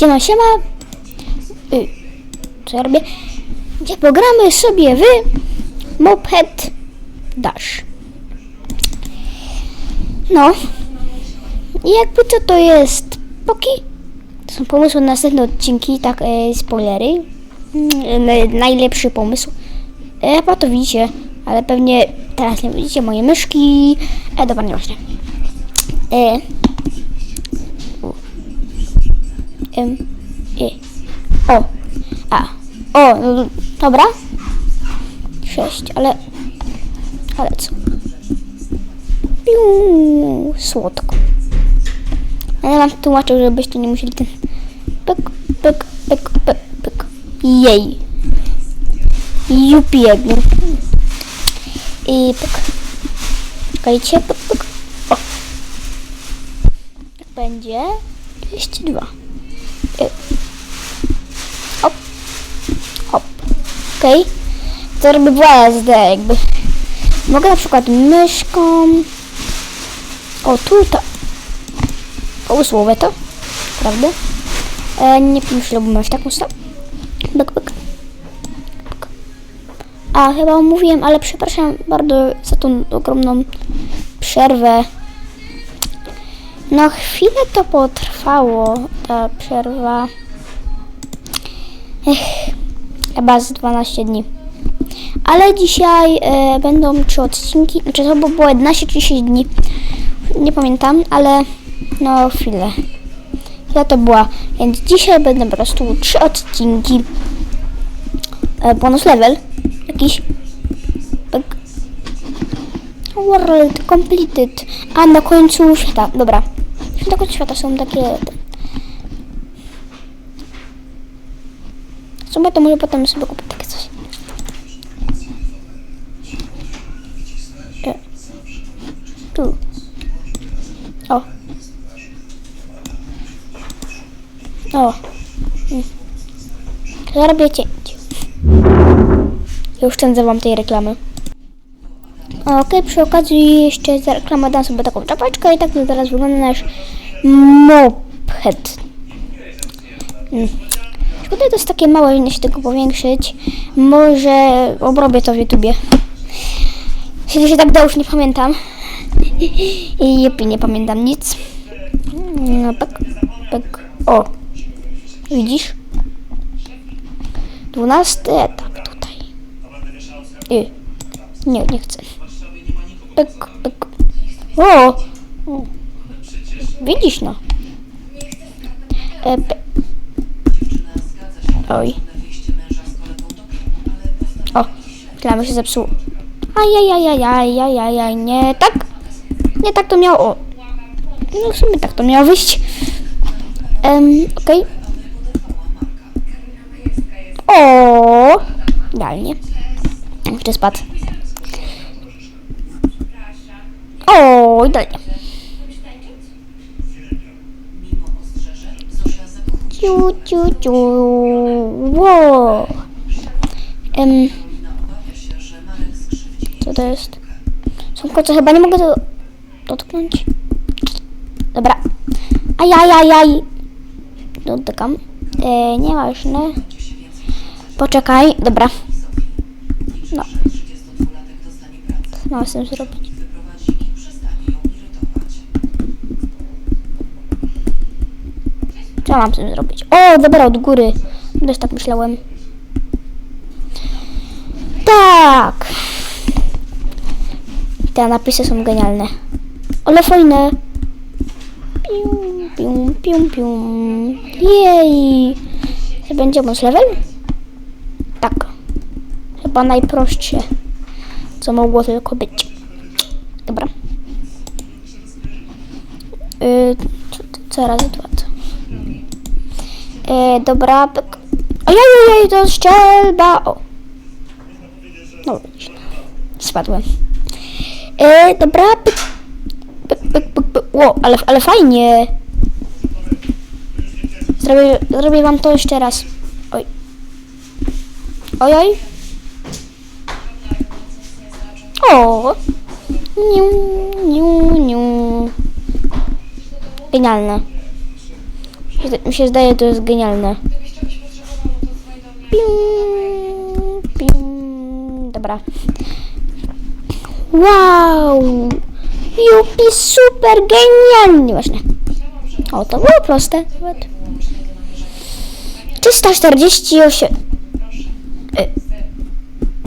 Siema, siema. Y, co ja robię? Gdzie pogramy sobie w Moped Dash. No. I jakby co to jest Poki? To są pomysły na następne odcinki, tak, e, spoilery. Mm, e, najlepszy pomysł. E, chyba to widzicie, ale pewnie teraz nie widzicie moje myszki. E, dobra, nieważne. E, u. M, E, O, A, O, no, dobra. Sześć, ale, ale co? Piu, słodko. Ale wam tłumaczył, żebyście nie musieli ten pyk, pyk, pyk, pyk, pyk. Jej. Jupiegu. I pyk. Czekajcie, pyk, pyk. O. Będzie? 202. Y. Hop. Hop. Okej. To robię WSD jakby. Mogę na przykład myszką. O, tutaj. Usłowę to. Prawda? E, nie pomyślałbym aż tak mocno. Byk, byk. A, chyba mówiłem, ale przepraszam bardzo za tą ogromną przerwę. No, chwilę to potrwało, ta przerwa. Ech, chyba z 12 dni. Ale dzisiaj e, będą trzy odcinki, znaczy to było 11 czy 10 dni. Nie pamiętam, ale no chwilę. Ja to była. Więc dzisiaj będą po prostu trzy odcinki. E, bonus level. Jakiś. World completed. A na końcu świata. Dobra. Na końcu świata są takie. W to może potem sobie kupię takie coś. E. Tu. O. O. Mm. Ja robię cięcie. Ja oszczędzę wam tej reklamy. Okej, przy okazji jeszcze za reklamę dam sobie taką czapeczkę i tak to teraz wygląda nasz moped. Mm. Szkoda, to jest takie małe, nie się tego powiększyć. Może obrobię to w YouTubie. Jeśli się tak da, już nie pamiętam. I jupi, nie pamiętam nic. No, pek, pek. O, widzisz? Dwunasty etap tutaj. Y. Nie, nie chcę. O! Widzisz no. E. Oj. O, reklamy się zepsuł. Ajajajajajajajaj, nie tak? Nie tak to miało. No w sumie tak to miało wyjść. Um, okej. O, Idealnie. Jeszcze spadł. O, idealnie. Ciu, ciu, ciu. Wow. Em, co to jest? Są co chyba nie mogę to dotknąć. Dobra. Ajajajaj. Dotykam. E, nieważne. Poczekaj. Dobra. No. Co mam z tym zrobić? Co mam z tym zrobić? O, dobra, od góry. Też tak myślałem. Tak. Te napisy są genialne. Ale fajne. Pium, pium, pium, pium. Jej. Będzie bonus level? Tak. Chyba najprostsze, co mogło tylko być. Dobra. Yy, co, co razy dwa Yy, dobra. Ojej, to strzelba. O. No. Spadłem. Yy, dobra. Pyk. Ale, ale fajnie. Zrobię, zrobię wam to jeszcze raz. Oj. Oj, oj. O. Niu, niu, niu. Genialne. Mi się zdaje, to jest genialne. Pim, pim. Dobra. Wow! Jupi, super genialnie! Właśnie. O, to było proste. 348. E,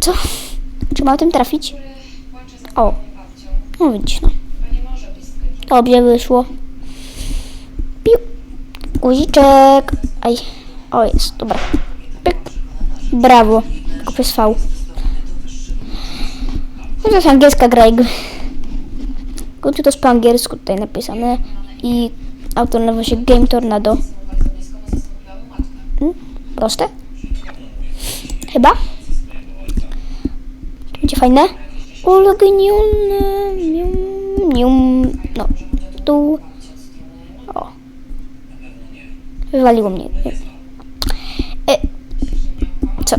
co? Czy mam tym trafić? O. No widzisz, no. Obie wyszło. Guziczek. Aj. O, jest, dobra. Pyk. Brawo. Przez V. No to jest angielska gra. Tylko to jest po angielsku tutaj napisane. I autor nazywa się Game Tornado. Hmm? Proste? Chyba? Będzie fajne? Ulgnione. No, tu. Wywaliło mnie. E. Co?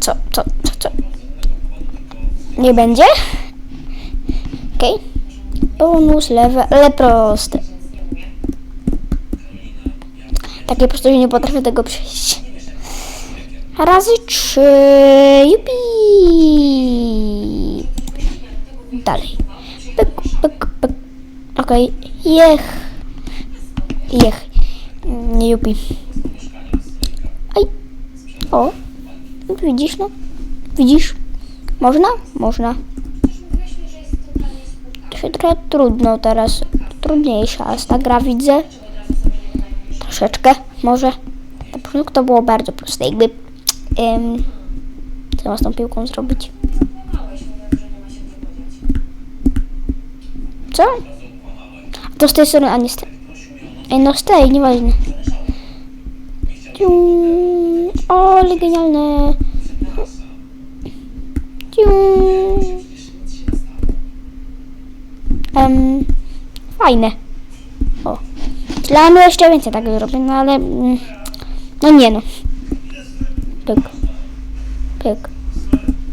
Co, co, co, co? Nie będzie? Okej. Bonus lewe, ale proste. Takie proste, że nie potrafię tego przejść. Razy trzy. Jupi. Dalej. Pyk, pyk, pyk. Okej. Jech. Jech. Nie jupi. Aj. O. Widzisz no? Widzisz? Można? Można. To się trochę trudno teraz. Trudniejsza jest ta gra, widzę. Troszeczkę, może. Na początku to było bardzo proste, jakby... Em, co z tą piłką zrobić? Co? To z tej strony, a nie z tej. Ej, no tej, nieważne. Cium. O, ale genialne. Cium. Em, fajne. O. Myślałem, że jeszcze więcej tak zrobię, no ale... mm, No nie no. Pyk. Pyk.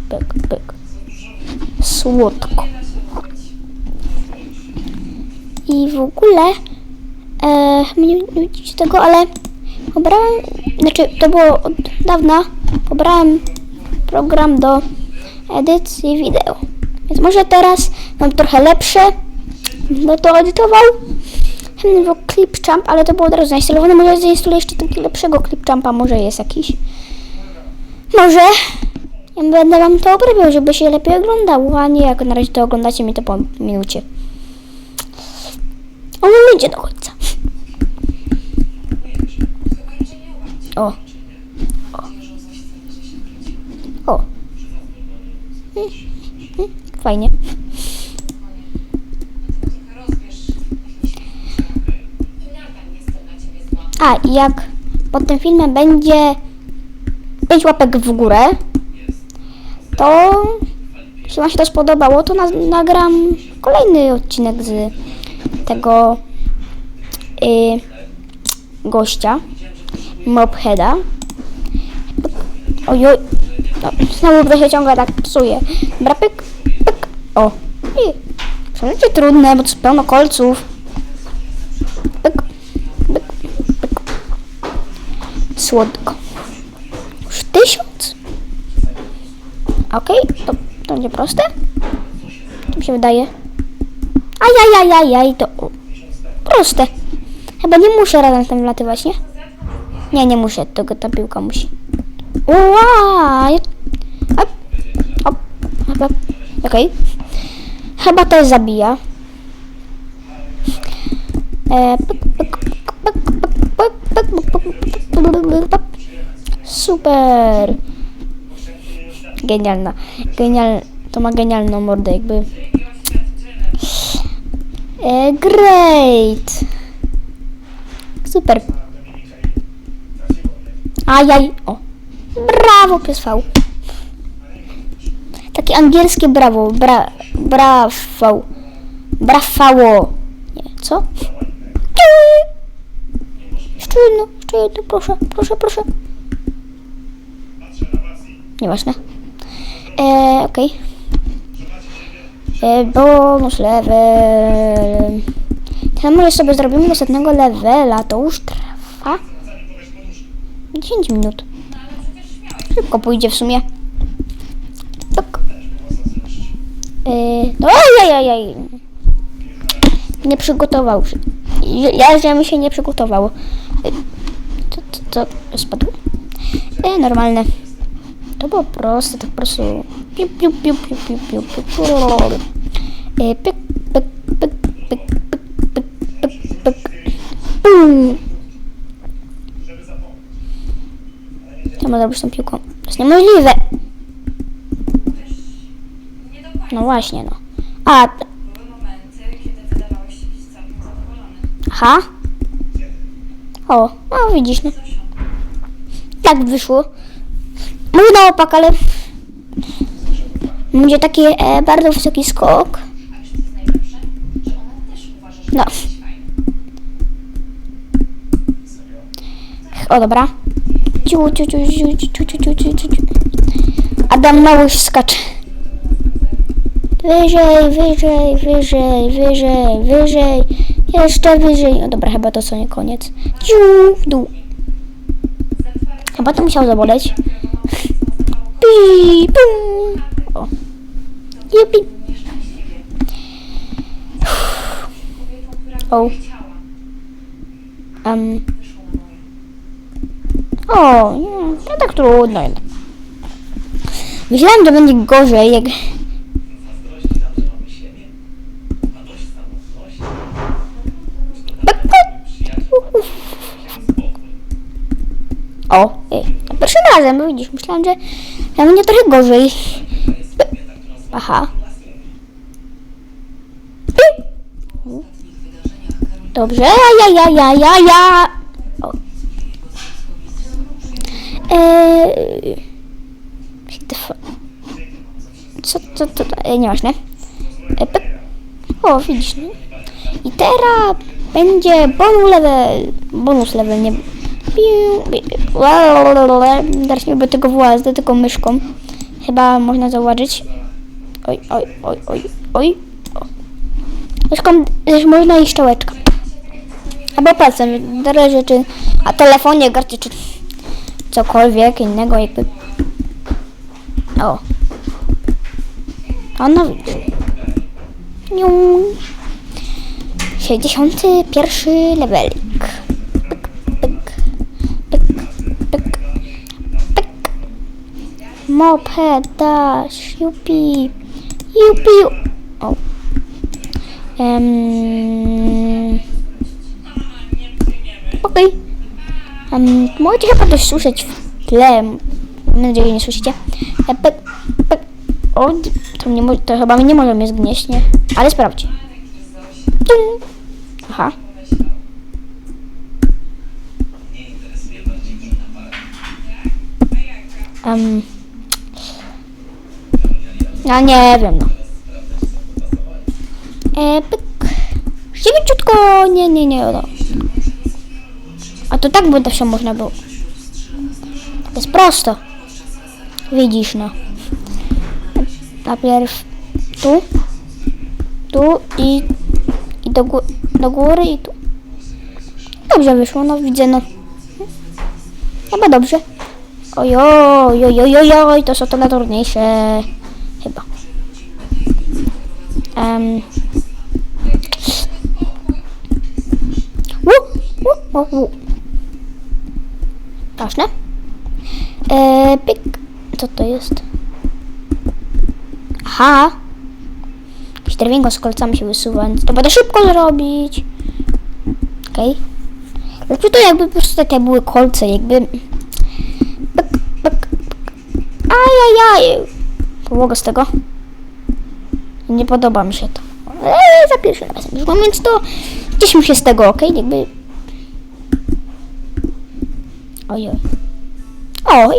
Pyk, pyk. Słodko. I w ogóle... E, nie, nie widzicie tego, ale... Pobrałem... Znaczy, to było od dawna. Pobrałem program do edycji wideo. Więc może teraz mam trochę lepsze. Bo to edytował. Był Clipchamp, ale to było od razu zainstalowane. Może zainstaluję jeszcze takiego lepszego Clipchampa, może jest jakiś. Może. Ja będę wam to oprawiał, żeby się lepiej oglądało, a nie jak na razie to oglądacie mi to po minucie. On będzie do końca. O. O. O. Fajnie. A, jak pod tym filmem będzie 5 łapek w górę, to jeśli Wam się to spodobało, to na, nagram kolejny odcinek z tego y, gościa, Mopheada. Ojoj, no, znowu to się ciągle tak psuje. Dobra, pyk, pyk, o. I przeżycie trudne, bo to jest pełno kolców. Pyk, pyk, pyk. Słodko. Już tysiąc? Okej, to, to będzie proste? Co mi się wydaje? Ajajajajaj, to o, proste. Chyba nie muszę razem tam wlatywać, nie? Nie, nie muszę, tylko ta piłka musi. Ua! Op, op, op, op. Okej. Okay. Chyba to zabija. Super! Genialna. Genial... To ma genialną mordę, jakby... E, great! Super. Ajaj. O. Brawo, pies V. Takie angielskie brawo. Bra, brawo. Nie, co? Jeszcze jedno, jeszcze jedno, proszę, proszę, proszę. Nieważne. E, okej. E, bonus level. To może sobie zrobimy następnego levela, to już trwa 10 minut. Szybko pójdzie w sumie. Tak. Yy, no ojej, Nie przygotował się. Ja, że mi się nie przygotowało. Yy, to, to, to spadło? Yy, normalne. To było proste, tak po prostu. Piu, piu, piu, piu, piu, piu, piu. Yy, pyk, Nie ma robić tą piłką. To jest niemożliwe. No właśnie, no. A... Aha. O, no widzisz, no. Tak wyszło. Mówię na opak, ale... Będzie taki e, bardzo wysoki skok. No. O, dobra. Ciu, ciu, ciu, ciu, ciu, ciu, ciu, ciu, ciu. Adam Małysz skacze. Wyżej, wyżej, wyżej, wyżej, wyżej. Jeszcze wyżej. No dobra, chyba to co nie koniec. Ciu, w dół. Chyba to musiał zaboleć. Pi, pum. O. Jupi. O. Um. O, nie, tak trudno. Myślałem, że będzie gorzej, jak... O, pierwszym razem, widzisz, myślałem, że będzie trochę gorzej. Aha. Dobrze, ja, ja, ja, ja, ja. O. Eee, dwa- co, co, co, to, e, nieważne. E. O, widzisz? I teraz będzie bonus level, bonus level, nie... Teraz nie lubię tego włazdę, tylko myszką. Chyba można zauważyć. Oj, oj, oj, oj, oj. Myszką też można i szczałeczka. Albo palcem, zależy czy... A telefonie, garcie, czy cokolwiek innego jakby... O. A widzisz. Niu. 61 levelik. Pyk, pyk, pyk, pyk, pyk. Moped dash, jupi. O. Um, Okej. Um, możecie chyba coś słyszeć w tle. Mam nadzieję, że nie słyszycie. E, Pyk, pyk. O, to, nie, to chyba nie może zgnieść, nie? Ale sprawdź. Aha. Um, ja nie wiem, no. E, pyk. Szybciutko, nie, nie, nie, no. A to tak by się można było. To jest prosto. Widzisz, no. Najpierw tu, tu i, i do, do góry i tu. Dobrze wyszło, no widzę, no. Chyba dobrze. Ojoj, ojoj, ojoj, oj, to są to najtrudniejsze. Chyba. Um. Wu, wu, wu, wu. Ważne. E, pik. Co to jest? Aha. Jakieś z kolcami się wysuwa, więc to będę szybko zrobić. Okej. Okay. to jakby po prostu takie były kolce, jakby... Pyk, pyk. Ajajaj. Połoga z tego. Nie podoba mi się to. Eee, za pierwszym razem już mam, więc to cieszmy się z tego, ok? Jakby... Ojoj. Oj.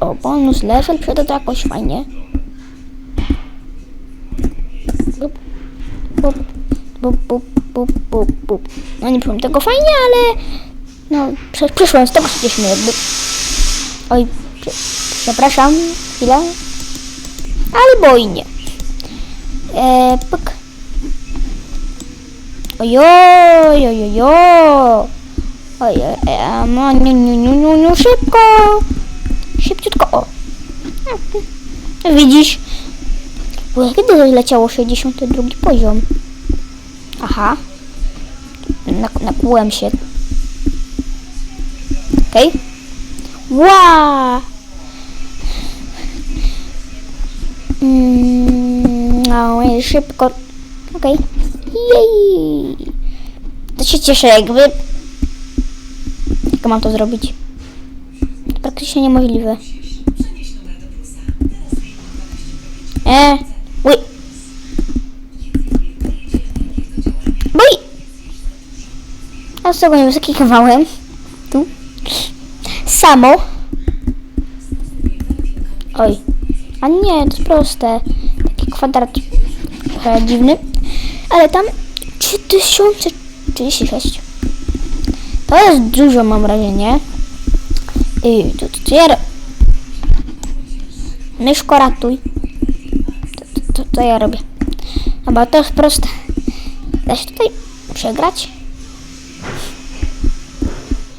O, bonus level przyda to jakoś fajnie. Bup, bup, bup, bup, bup, bup, bup. No nie powiem tego fajnie, ale no przyszłem z tego się jakby. Oj, prze- przepraszam, chwilę. Albo i nie. E, pyk. Ojoj, ojoj, ojoj. Ojej, e, no, nie, nie, nie, nie, nie, szybko. Szybciutko, o. Widzisz? Bo kiedy leciało 62 poziom? Aha. Nak- nakłułem się. Okej. Wow! Mm, no szybko. Okej. Jej! To się cieszę, jakby. Jak mam to zrobić? To praktycznie niemożliwe. E, uj. Boj! Ja tego nie wyskakiwałem. Tu. Samo. Oj. A nie, to jest proste. Taki kwadrat trochę dziwny. Ale tam 3036. To jest dużo, mam wrażenie. I to ja... ro- Myszko ratuj. To, to ja robię. Dobra, to jest proste. Da się tutaj przegrać?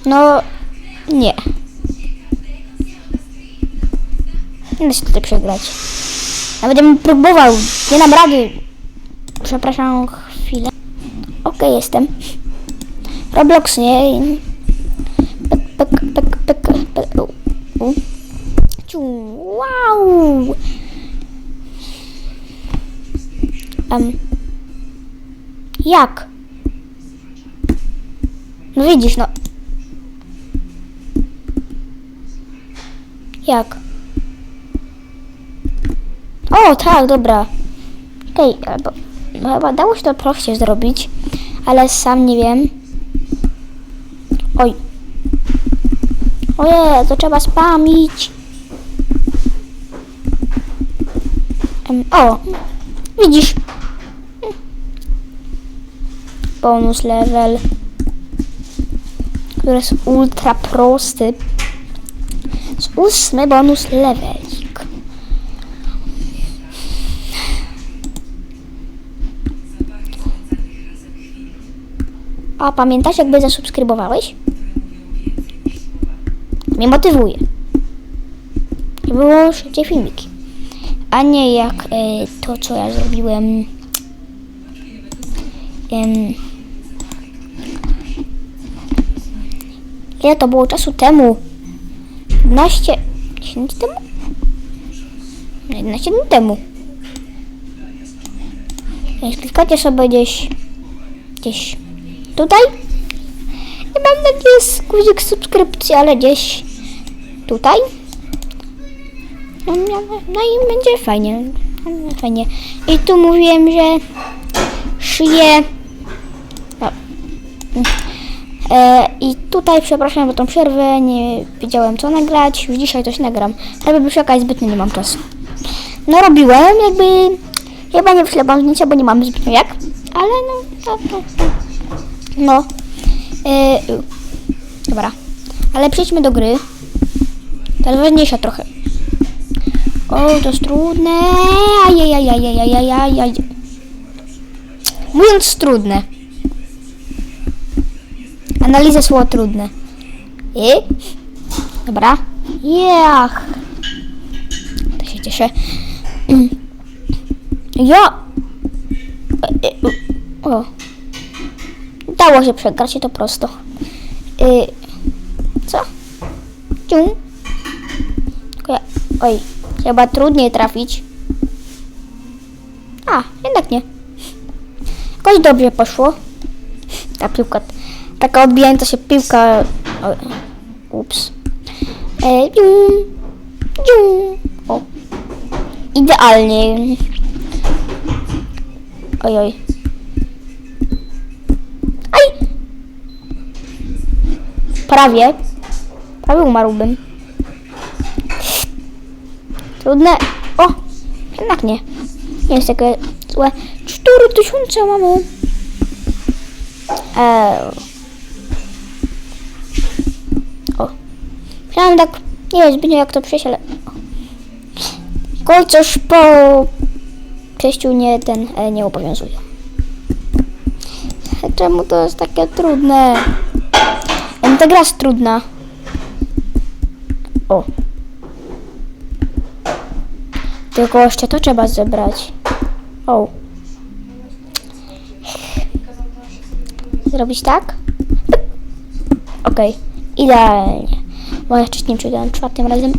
No, nie. Nie da się tutaj przegrać. Nawet bym próbował. Nie dam rady. Przepraszam, chwilę. Okej, jestem. Roblox nie. Pyk, pyk, pyk, pyk, pyk. Wow! Em. Jak? No widzisz, no. Jak? O, tak, dobra. Okej, albo no, chyba dało się to prościej zrobić, ale sam nie wiem. Oj. Oje, to trzeba spamić. Em, o, widzisz. Bonus level, który jest ultra prosty. Z ósmy bonus levelik. A pamiętasz, jakby zasubskrybowałeś? Mnie motywuje. Żeby było szybciej filmiki. A nie jak e, to, co ja zrobiłem. Em, ile to było czasu temu? 11 10 temu? 11 dni temu. Więc klikacie sobie gdzieś, gdzieś tutaj. Nie mam nadzieję guzik subskrypcji, ale gdzieś tutaj. No, no, no i będzie fajnie. No, Fajnie. I tu mówiłem, że szyję. No. E, I tutaj przepraszam za tą przerwę, nie wiedziałem co nagrać, już dzisiaj coś nagram. Ale by szukać zbytnio nie mam czasu. No robiłem, jakby chyba nie wyślebam zdjęcia, bo nie mamy zbytnio jak, ale no, to, to, to. no. Y. dobra, ale przejdźmy do gry. Jest ważniejsza trochę. O, to jest trudne. Ajajajajajajajajaj. Mówiąc trudne. Analiza słowa trudne. I? Dobra. Jach. To się cieszę. Ja. O. Dało się przegrać i to prosto. Y, Co? Ja- Oj, chyba trudniej trafić. A, jednak nie. Jakoś dobrze poszło. Ta piłka, taka odbijająca się piłka. O, ups. E, dzium, dzium. O. Idealnie. Oj, oj. Aj! Prawie. Prawie umarłbym. Trudne. O! Jednak nie. Nie jest takie złe. 4000 mamy. Eee. O. Myślałem tak, nie wiem zbytnio jak to przejść, ale... Po... przejściu nie ten e, nie obowiązują. Czemu to jest takie trudne? Em, Ta gra jest trudna. O. Tylko jeszcze to trzeba zebrać. O. Zrobić tak? Okej. Idealnie. Bo jeszcze nie czwartym razem.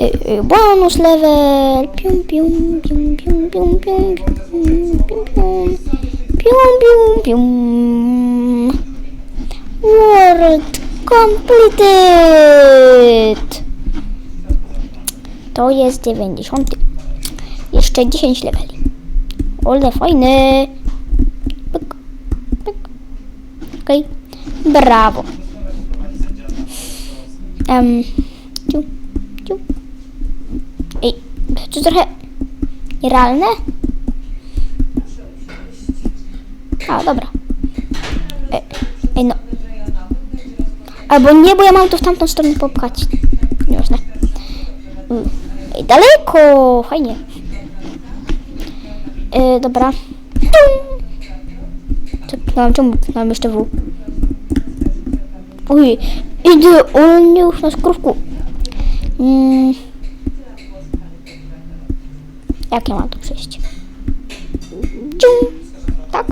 Y, y, Bonus level. Pium, pium, pium, pium, pium, pium, pium, pium, pium. Pium. World completed. To jest 90. Jeszcze 10 leveli. Ole pyk. Okej. Brawo. Um, ciu, ciu. Ej, to trochę nierealne? A, dobra. Ej, ej no. Albo nie, bo ja mam to w tamtą stronę popchać. Nieważne. Mm. Ej, daleko! Fajnie. E, dobra. Co, no, czemu mam jeszcze W? Uj, na skrówku. Mm. Jak ja mam tu przejść? Tak?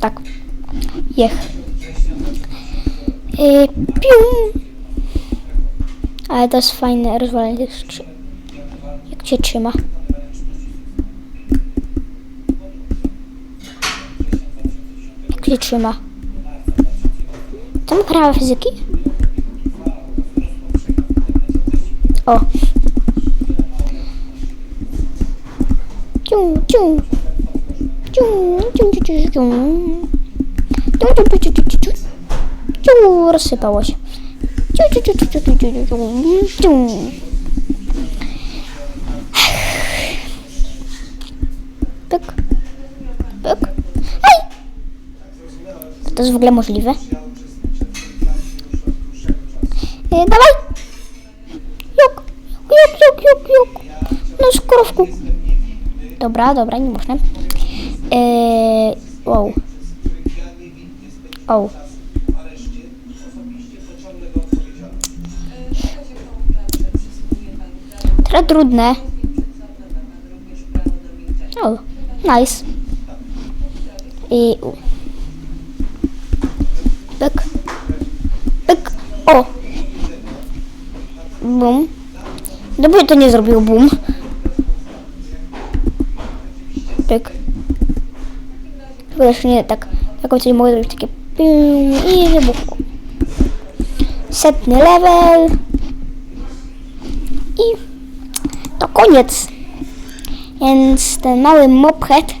Tak. Jech. Yy, pium. Ale to jest fajne rozwalenie tych. Jak się trzyma. Jak się trzyma. Tam prawa fizyki? O. Ciu. Ciu, ciu, ciu, ciu, ciu, ciu, ciu. Ciu, rozsypało się. Ciu, ciu, ciu, ciu, ciu, ciu, ciu, ciu, ciu. Pyk. Pyk. Hej! To jest w ogóle możliwe? Dawaj! Juk, juk, juk, juk, juk. No skrówku. Dobra, dobra, nie można. Eee, wow. O. Trochę trudne. O, nice. I... Pyk. Pyk. O! Bum. Dobrze to nie zrobił bum. Pyk. Jeszcze nie tak. Taką coś mogę zrobić takie i wybuchło. Setny level. I to koniec. Więc ten mały mophead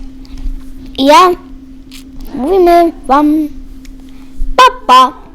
i ja mówimy wam pa pa.